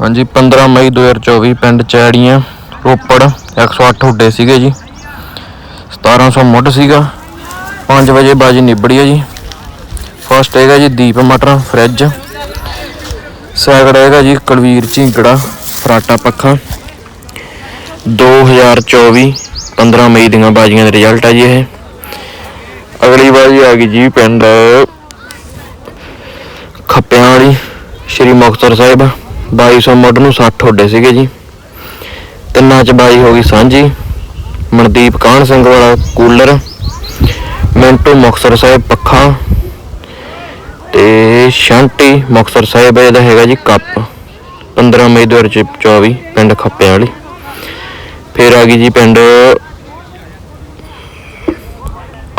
ਹਾਂਜੀ 15 ਮਈ 2024 ਪਿੰਡ ਚੈੜੀਆਂ, ਰੋਪੜ 108 ਹੁੱਡੇ ਸੀਗੇ ਜੀ। 1700 ਮੁੱਢ ਸੀਗਾ। 5 ਵਜੇ ਬਾਜੀ ਨਿਬੜੀ ਹੈ ਜੀ। ਫਸਟ ਹੈਗਾ ਜੀ ਦੀਪ ਮਟਰ, ਫ੍ਰਿਜ। ਸੈਕੰਡ ਹੈਗਾ ਜੀ ਕੁਲਵੀਰ ਝਿੰਕੜਾ ਫਰਾਟਾ ਪੱਖਾ। 2024 15 ਮਈ ਦੀਆਂ ਬਾਜੀਆਂ ਦੇ ਰਿਜ਼ਲਟ ਆ ਜੀ ਇਹ। ਅਗਲੀ ਬਾਜੀ ਆ ਗਈ ਜੀ ਪਿੰਡ ਖੱਪਿਆਂ ਵਾਲੀ, ਸ਼੍ਰੀ ਮੁਕਤਸਰ ਸਾਹਿਬ। 2200 ਮੁੱਢ ਨੂੰ 60 ਉੱਡੇ ਸੀਗੇ ਜੀ। ਤਿੰਨਾਂ ਚ ਬਾਈ ਹੋ ਗਈ ਸਾਂਝੀ, ਮਨਦੀਪ ਕਾਹਨ ਸਿੰਘ ਵਾਲਾ ਕੂਲਰ, ਮਿੰਟੂ ਮੁਕਤਸਰ ਸਾਹਿਬ ਪੱਖਾ ਤੇ ਸ਼ਾਂਤੀ ਮੁਕਤਸਰ ਸਾਹਿਬ ਇਹਦਾ ਹੈਗਾ ਜੀ ਕੱਪ 15 ਮਈ 2024 ਪਿੰਡ ਖੱਪਿਆਂ ਵਾਲੀ। ਫਿਰ ਆ ਗਈ ਜੀ ਪਿੰਡ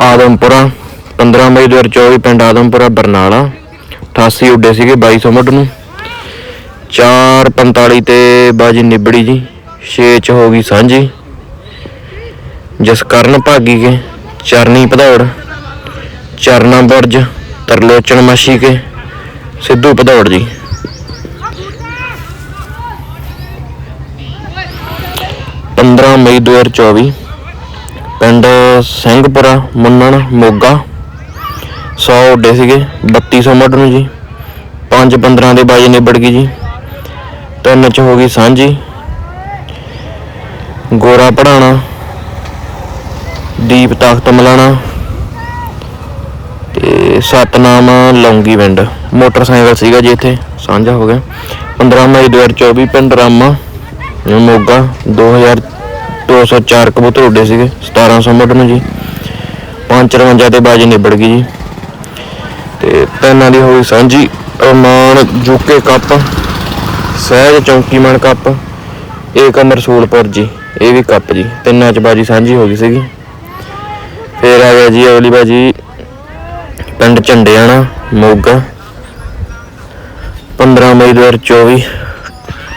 ਆਦਮਪੁਰਾ 15 ਮਈ 2024 ਪਿੰਡ ਆਦਮਪੁਰਾ ਬਰਨਾਲਾ 88 ਉੱਡੇ ਸੀਗੇ 2200 ਮੁੱਢ ਨੂੰ। 4:45 ਤੇ ਬਾਜੀ ਨਿਬੜੀ ਜੀ 6 ਚ ਹੋ ਗਈ ਸਾਂਝੀ। ਜਸਕਰਨ ਭਾਗੀ ਕੇ, ਚਰਨੀ ਭਦੌੜ, ਚਰਨਾ ਬਰਜ, ਤਰਲੋਚਨ ਮਾਸ਼ੀ ਕੇ, ਸਿੱਧੂ ਭਦੌੜ ਜੀ। ਪੰਦਰਾਂ ਮਈ 2024 ਪਿੰਡ ਸਿੰਘਪੁਰਾ, ਮੁੰਨਣ, ਮੋਗਾ 100 ਉੱਡੇ ਸੀਗੇ 3200 ਮੁੱਢ ਨੂੰ ਜੀ। 5 15 ਦੇ ਬਾਜੀ ਨਿਬੜ ਗਈ ਜੀ। ਤਿੰਨ ਚ ਹੋ ਗਈ ਸਾਂਝੀ। ਗੋਰਾ ਪੜਾਣਾ ਦੀਪ ਤਖਤ ਮਲਾਣਾ ਤੇ ਸਤਨਾਮ ਲੌਂਗੀ ਪਿੰਡ। ਮੋਟਰਸਾਈਕਲ ਸੀਗਾ ਜੀ ਇੱਥੇ, ਸਾਂਝਾ ਹੋ ਗਿਆ। 15 ਮਈ 2024 ਪਿੰਡ ਰਾਮਾ, ਮੋਗਾ 2204 ਕਬੂਤਰ ਉੱਡੇ ਸੀਗੇ 1700 ਮੁੱਢ ਨੂੰ ਜੀ। 553 ਤੇ ਬਾਜੀ ਨਿਬੜ ਗਈ ਜੀ। ਤੇ ਤਿੰਨਾਂ ਦੀ ਹੋਈ ਸਾਂਝੀ, ਅਰਮਾਨ ਜੁਕੇ ਕੱਪ। ਸਹਿਜ ਚੌਂਕੀਮਨ ਕੱਪ ਏਕ ਰਸੂਲਪੁਰ ਜੀ, ਇਹ ਵੀ ਕੱਪ ਜੀ, ਤਿੰਨਾਂ ਚ ਬਾਜੀ ਸਾਂਝੀ ਹੋ ਗਈ ਸੀਗੀ। ਫੇਰ ਆ ਗਿਆ ਜੀ ਅਗਲੀ ਬਾਜੀ, ਪਿੰਡ ਝੰਡਿਆਣਾ, ਮੋਗਾ। 15 ਮਈ 2024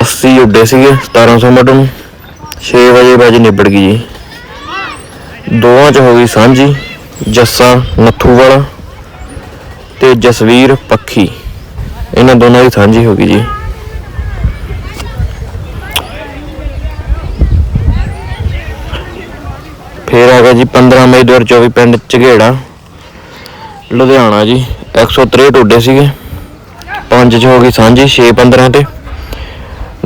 80 ਉੱਡੇ ਸੀਗੇ 1700 ਮੁੱਢ ਨੂੰ। 6 ਵਜੇ ਬਾਜੀ ਨਿਬੜ ਗਈ ਜੀ। ਦੋਵਾਂ ਚ ਹੋ ਗਈ ਸਾਂਝੀ, ਜੱਸਾ ਨੱਥੂਵਾਲਾ ਤੇ ਜਸਵੀਰ ਪੱਖੀ। ਇਹਨਾਂ ਦੋਨਾਂ ਦੀ ਸਾਂਝੀ ਹੋ ਗਈ ਜੀ। ਫੇਰ ਆ ਗਿਆ ਜੀ 15 ਮਈ 2024 ਪਿੰਡ ਝਗੇੜਾ, ਲੁਧਿਆਣਾ ਜੀ 163 ਟੋਡੇ ਸੀਗੇ। ਪੰਜ ਚ ਹੋ ਗਈ ਸਾਂਝੀ 6 15 ਤੇ।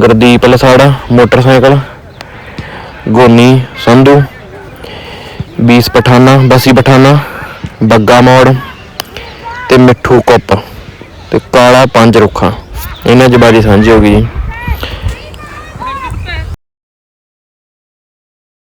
ਗੁਰਦੀਪ ਲਸਾੜਾ, ਮੋਟਰਸਾਈਕਲ, ਗੋਨੀ, ਸੰਧੂ 20 ਪਠਾਨਾ, ਬਸੀ ਪਠਾਨਾ, ਬੱਗਾ ਮੋੜ ਤੇ ਮਿੱਠੂ ਕੁੱਪ ਤੇ ਕਾਲਾ ਪੰਜ ਰੁੱਖਾਂ। ਇਹਨਾਂ ਚ ਬਾਜੀ ਸਾਂਝੀ ਹੋ ਗਈ ਜੀ।